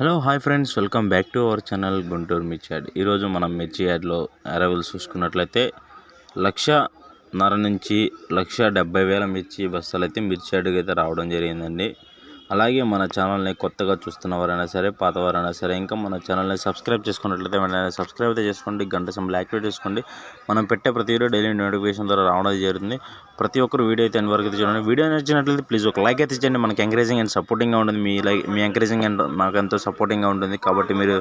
Hello hi friends. Welcome back to our channel Guntur Mirchi yard. ఈరోజు మనం మిర్చి యాడ్లో అరైవల్స్ చూసుకున్నట్లయితే లక్ష నర నుంచి లక్ష డెబ్బై వేల మిర్చి బస్తాలు అయితే మిర్చి యాడ్కి అయితే రావడం జరిగిందండి. అలాగే మన ఛానల్ని కొత్తగా చూస్తున్న వారైనా సరే పాతవారైనా సరే ఇంకా మన ఛానల్ని సబ్స్క్రైబ్ చేసుకున్నట్లయితే వెంటనే సబ్స్క్రైబ్ అయితే చేసుకోండి గంట సంబంధం యాక్టివేట్ చేసుకోండి. మనం పెట్టే ప్రతి వీడియో డైలీ నోటిఫికేషన్ ద్వారా రావడం జరుగుతుంది. ప్రతి ఒక్కరు వీడియో అయితే ఎంతవరకు అయితే చూడండి. వీడియో నచ్చినట్లయితే ప్లీజ్ ఒక లైక్ అయితే ఇచ్చండి మనకి ఎంకరేజింగ్ అండ్ సపోర్టింగ్గా ఉంటుంది. మీ లైక్ మీ ఎంకరేజింగ్ అండ్ మాకు ఎంతో సపోర్టింగ్గా ఉంటుంది. కాబట్టి మీరు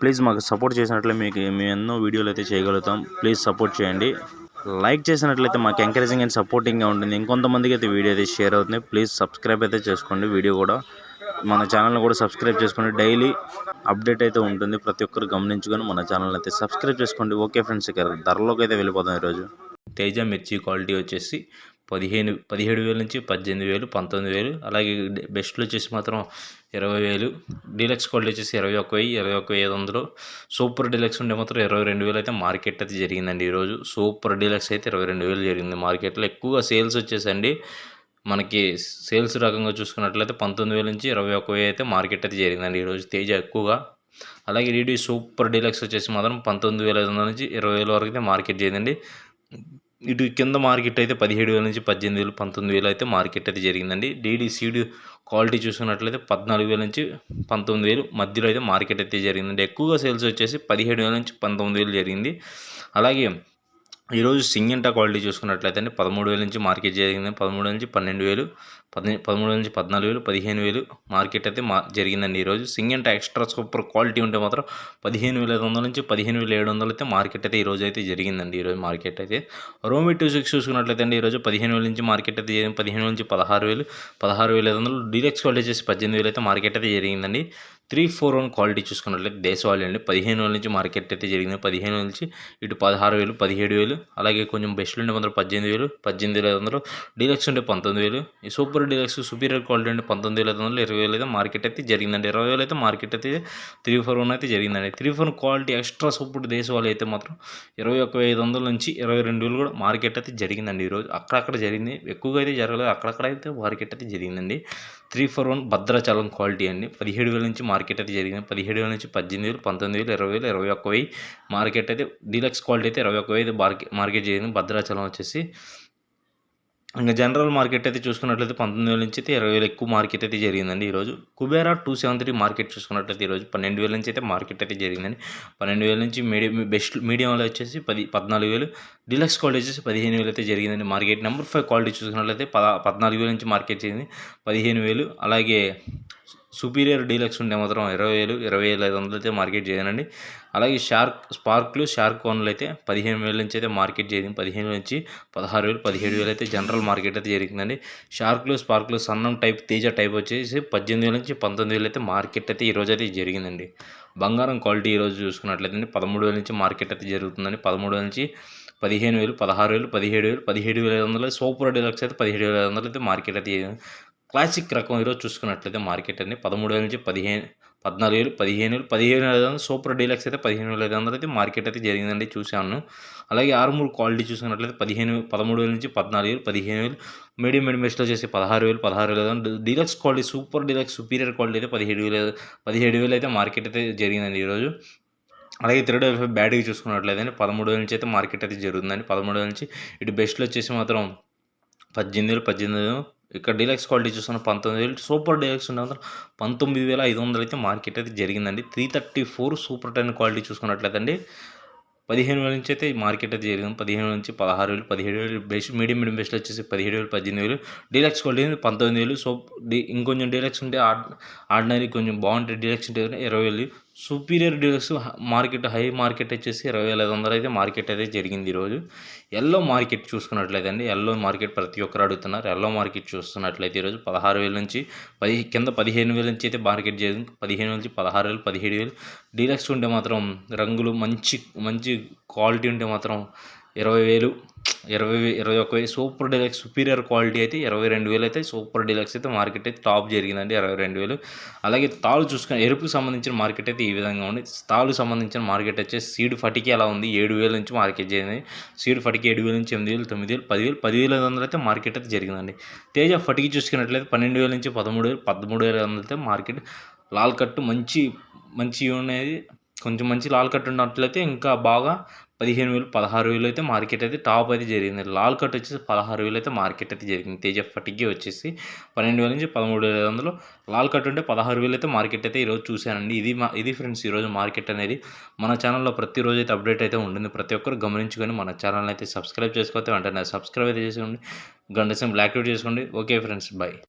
ప్లీజ్ మాకు సపోర్ట్ చేసినట్లయితే మీకు మేము ఎన్నో వీడియోలు అయితే చేయగలుగుతాం. ప్లీజ్ సపోర్ట్ చేయండి. లైక్ చేసినట్లయితే మాకు ఎంకరేజింగ్ అండ్ సపోర్టింగ్గా ఉంటుంది. ఇంకొంతమందికి అయితే వీడియో అయితే షేర్ అవుతుంది. ప్లీజ్ సబ్స్క్రైబ్ అయితే చేసుకోండి. వీడియో కూడా మన ఛానల్ని కూడా సబ్స్క్రైబ్ చేసుకోండి. డైలీ అప్డేట్ అయితే ఉంటుంది. ప్రతి ఒక్కరు గమనించుకొని మన ఛానల్ అయితే సబ్స్క్రైబ్ చేసుకోండి. ఓకే ఫ్రెండ్స్ ఇక ధరలోకి అయితే వెళ్ళిపోదాం ఈరోజు. తేజ మిర్చి క్వాలిటీ వచ్చేసి పదిహేను పదిహేడు వేల నుంచి పద్దెనిమిది వేలు పంతొమ్మిది వేలు. అలాగే బెస్ట్లు వచ్చేసి మాత్రం ఇరవై వేలు. డీలక్స్ క్వాలిటీ వచ్చేసి ఇరవై ఒక వెయ్యి ఇరవై ఒక్క ఐదు వందలు. సూపర్ డీలక్స్ ఉండే మాత్రం ఇరవై రెండు వేలు అయితే మార్కెట్ అయితే జరిగిందండి ఈరోజు. సూపర్ డీలక్స్ అయితే ఇరవై రెండు వేలు జరిగింది మార్కెట్లో. ఎక్కువగా సేల్స్ వచ్చేసండి. మనకి సేల్స్ రకంగా చూసుకున్నట్లయితే పంతొమ్మిది వేల నుంచి ఇరవై ఒక వెయ్యి అయితే మార్కెట్ అయితే జరిగిందండి ఈరోజు తేజ ఎక్కువగా. అలాగే డీడీ సూపర్ డీలక్స్ వచ్చేసి మాత్రం పంతొమ్మిది వేల ఐదు వందల నుంచి ఇరవై వేల వరకు అయితే మార్కెట్ జరిగిందండి. ఇటు కింద మార్కెట్ అయితే పదిహేడు వేల నుంచి పద్దెనిమిది వేలు పంతొమ్మిది వేలు అయితే మార్కెట్ అయితే జరిగిందండి. డీడీ సీడ్ క్వాలిటీ చూసుకున్నట్లయితే పద్నాలుగు వేల నుంచి పంతొమ్మిది వేలు మధ్యలో అయితే మార్కెట్ అయితే జరిగిందండి. ఎక్కువగా సేల్స్ వచ్చేసి పదిహేడు వేల నుంచి పంతొమ్మిది వేలు జరిగింది. అలాగే ఈరోజు సింగంట క్వాలిటీ చూసుకున్నట్లయితే అండి పదమూడు వేల నుంచి మార్కెట్ జరిగింది. పదమూడు నుంచి పన్నెండు వేలు పది పదమూడు నుంచి పద్నాలుగు వేలు పదిహేను వేలు మార్కెట్ అయితే మా జరిగిందండి ఈరోజు సింగంట ఎక్స్ట్రా సూపర్ క్వాలిటీ ఉంటే మాత్రం పదిహేను వేల ఐదు వందల నుంచి పదిహేను వేల ఏడు వందలు అయితే మార్కెట్ అయితే ఈరోజు అయితే జరిగిందండి ఈరోజు మార్కెట్ అయితే. రోమి టూ సిక్స్ చూసుకున్నట్లయితే అండి ఈరోజు పదిహేను వేల నుంచి మార్కెట్ అయితే జరిగింది. పదిహేను నుంచి పదహారు వేలు పదహారు వేల ఐదు వందలు. డీలక్స్ క్వాలిటీ వచ్చేసి పద్దెనిమిది వేలు అయితే మార్కెట్ అయితే జరిగిందండి. త్రీ ఫోర్ వన్ క్వాలిటీ చూసుకున్నట్లయితే దేశవాళీ అండి పదిహేను వేల నుంచి మార్కెట్ అయితే జరిగింది. పదిహేను వేల నుంచి ఇటు పదహారు వేలు పదిహేడు వేలు అలాగే కొంచెం బెస్ట్లు ఉండే మాత్రం పద్దెనిమిది వేలు పద్దెనిమిది వేల ఐదు వందలు డీలక్స్ ఉంటే పంతొమ్మిది వేలు ఈ సూపర్ డీలక్స్ సుపీరియర్ క్వాలిటీ ఉంటే పంతొమ్మిది వేల ఐదు వందలు ఇరవై వేలు అయితే మార్కెట్ అయితే జరిగిందండి. ఇరవై వేలు అయితే మార్కెట్ అయితే త్రీ ఫోర్ వన్ అయితే జరిగిందండి. Three four quality extra super దేశవాళీ అయితే మాత్రం ఇరవై ఒక్క ఐదు వందల నుంచి ఇరవై రెండు వేలు కూడా మార్కెట్ అయితే జరిగిందండి ఈరోజు. అక్కడక్కడ జరిగింది. ఎక్కువగా అయితే జరగలేదు. అక్కడక్కడ అయితే మార్కెట్ అయితే జరిగిందండి. Three four one Bhadrachalam quality అండి. పదిహేడు వేల నుంచి మార్కెట్ అయితే జరిగింది. పదిహేడు వేల నుంచి పద్దెనిమిది వేలు పంతొమ్మిది వేలు ఇరవై వేలు ఇరవై ఒక్క వెయ్యి మార్కెట్ అయితే డీలక్స్ క్వాలిటీ అయితే ఇరవై ఒక్క వెయ్యి మార్కెట్ మార్కెట్ జరిగింది. భద్రాచలం వచ్చేసి ఇంకా జనరల్ మార్కెట్ అయితే చూసుకున్నట్లయితే పంతొమ్మిది వేల నుంచి అయితే ఇరవై వేలు ఎక్కువ మార్కెట్ అయితే జరిగిందండి ఈరోజు. Kubera two seven three market చూసుకున్నట్లయితే ఈరోజు పన్నెండు వేల నుంచి అయితే మార్కెట్ అయితే జరిగిందండి. పన్నెండు వేల నుంచి మీడియం బెస్ట్ మీడియంలో వచ్చేసి పది పద్నాలుగు వేలు. డిలక్స్ క్వాలిటీ వచ్చేసి పదిహేను వేలు అయితే జరిగిందండి మార్కెట్. నెంబర్ ఫైవ్ క్వాలిటీ చూసుకున్నట్లయితే పద పద్నాలుగు వేల నుంచి మార్కెట్ జరిగింది. పదిహేను వేలు. అలాగే సుపీరియర్ డీలక్స్ ఉంటే మాత్రం ఇరవై వేలు ఇరవై వేల ఐదు వందలు అయితే మార్కెట్ చేయనండి అలాగే షార్క్ స్పార్క్లు షార్క్ వన్లు అయితే పదిహేను వేల నుంచి అయితే మార్కెట్ జరిగింది పదిహేను నుంచి పదహారు వేలు పదిహేడు వేలు అయితే జనరల్ మార్కెట్ అయితే జరిగిందండి. షార్క్లు స్పార్క్లు సన్నం టైప్ తేజ టైప్ వచ్చేసి పద్దెనిమిది వేల నుంచి పంతొమ్మిది వేలు అయితే మార్కెట్ అయితే ఈరోజు అయితే జరిగిందండి. బంగారం క్వాలిటీ ఈరోజు చూసుకున్నట్లయితే పదమూడు వేల నుంచి మార్కెట్ అయితే జరుగుతుందండి. పదమూడు వేల నుంచి పదిహేను వేలు పదహారు వేలు పదిహేడు వేలు పదిహేడు వేల ఐదు వందలు సూపర్ డీలక్స్ అయితే పదిహేడు వేల ఐదు వందలు అయితే మార్కెట్ అయితే క్లాసిక్ రకం ఈరోజు చూసుకున్నట్లయితే మార్కెట్ అన్ని పదమూడు వేల నుంచి పదిహేను పద్నాలుగు వేలు పదిహేను వేలు పదిహేను వేల ఐదు వందలు సూపర్ డీలక్స్ అయితే పదిహేను వేల ఐదు వందలు అయితే మార్కెట్ అయితే జరిగిందండి చూశాను. అలాగే ఆరుమూరు క్వాలిటీ చూసుకున్నట్లయితే పదిహేను పదమూడు వేల నుంచి పద్నాలుగు వేలు పదిహేను వేలు మీడియం మీడియం బెస్ట్లో చేసి పదహారు వేలు పదహారు వేల deluxe quality super deluxe superior quality అయితే పదిహేడు వేలు పదిహేడు వేలు అయితే మార్కెట్ అయితే జరిగిందండి ఈరోజు. అలాగే థర్డ్ ఎల్ఫై బ్యాడ్గా చూసుకున్నట్లయితే పదమూడు వేల నుంచి అయితే మార్కెట్ అయితే జరుగుతుందండి. పదమూడు వేల నుంచి ఇటు బెస్ట్లో వచ్చేసి మాత్రం పద్దెనిమిది వేలు పద్దెనిమిది వేలు ఇక్కడ డీలక్స్ క్వాలిటీ చూస్తున్న పంతొమ్మిది వేలు సూపర్ డీలక్స్ ఉండే పంతొమ్మిది వేల ఐదు వందలు అయితే మార్కెట్ అయితే జరిగిందండి. Three thirty four super ten quality చూసుకున్నట్లయితే అండి పదిహేను వేల నుంచి అయితే మార్కెట్ అయితే జరిగింది. పదిహేను నుంచి పదహారు వేలు పదిహేడు వేలు బెస్ట్ మీడియం మీడియం బెస్ట్ వచ్చేసి పదిహేడు వేలు పద్దెనిమిది వేలు. డీలక్స్ క్వాలిటీ పంతొమ్మిది వేలు. సో ఇంకొంచెం డీలక్స్ ఉంటే ఆర్డినరీ కొంచెం బాగుంటే డీలక్స్ ఉంటే ఇరవై వేలు superior deluxe market high market వచ్చేసి ఇరవై వేల ఐదు వందలు అయితే మార్కెట్ అయితే జరిగింది ఈరోజు. ఎల్లో మార్కెట్ చూసుకున్నట్లయితే అండి ఎల్లో మార్కెట్ ప్రతి ఒక్కరు అడుగుతున్నారు. ఎల్లో మార్కెట్ చూస్తున్నట్లయితే ఈరోజు పదహారు వేల నుంచి పది కింద పదిహేను వేల నుంచి అయితే మార్కెట్ జరిగింది పదిహేను నుంచి పదహారు వేలు పదిహేడు వేలు. డీలక్స్ ఉంటే మాత్రం రంగులు మంచి మంచి క్వాలిటీ ఉంటే మాత్రం ఇరవై వేలు ఇరవై ఇరవై ఒక వేలు సూపర్ డీలక్స్ సుపీరియర్ క్వాలిటీ అయితే ఇరవై రెండు వేలు అయితే సూపర్ డీలక్స్ అయితే మార్కెట్ అయితే టాప్ జరిగిందండి ఇరవై రెండు వేలు. అలాగే తాళ్ళు చూసుకుని ఎరుపుకి సంబంధించిన మార్కెట్ అయితే ఈ విధంగా ఉంది. తాళ్ళు సంబంధించిన మార్కెట్ వచ్చేసి సీడ్ ఫటికి ఎలా ఉంది. ఏడు వేల నుంచి మార్కెట్ జరిగింది. సీడ్ ఫటికి ఏడు వేల నుంచి ఎనిమిది వేలు తొమ్మిది వేలు పదివేలు పదివేల ఐదు వందలు అయితే మార్కెట్ అయితే జరిగిందండి. తేజ ఫటికి చూసుకున్నట్లయితే పన్నెండు వేల నుంచి పదమూడు వేలు పదమూడు వేల ఐదు వందలు అయితే మార్కెట్ లాల్ కట్టు మంచి మంచి ఉండేది కొంచెం మంచి లాల్ కట్ ఉన్నట్లయితే ఇంకా బాగా పదిహేను వేలు పదహారు వేలు అయితే మార్కెట్ అయితే టాప్ అయితే జరిగింది. లాల్ కట్ వచ్చేసి పదహారు వేలు అయితే మార్కెట్ అయితే జరిగింది. తేజ ఫటికి వచ్చేసి పన్నెండు వేల నుంచి పదమూడు వేల ఐదు వందలు. లాల్ కట్ ఉంటే పదహారు వేలు అయితే మార్కెట్ అయితే ఈరోజు చూశానండి. ఇది మా ఇది ఫ్రెండ్స్ ఈరోజు మార్కెట్ అనేది మన ఛానల్లో ప్రతిరోజు అయితే అప్డేట్ అయితే ఉంటుంది. ప్రతి ఒక్కరు గమనించుకొని మన ఛానల్ అయితే సబ్స్క్రైబ్ చేసుకోతే వెంటనే సబ్స్క్రైబ్ అయితే చేసుకోండి. గంట సేపు యాక్టివేట్ చేసుకోండి. Okay friends bye.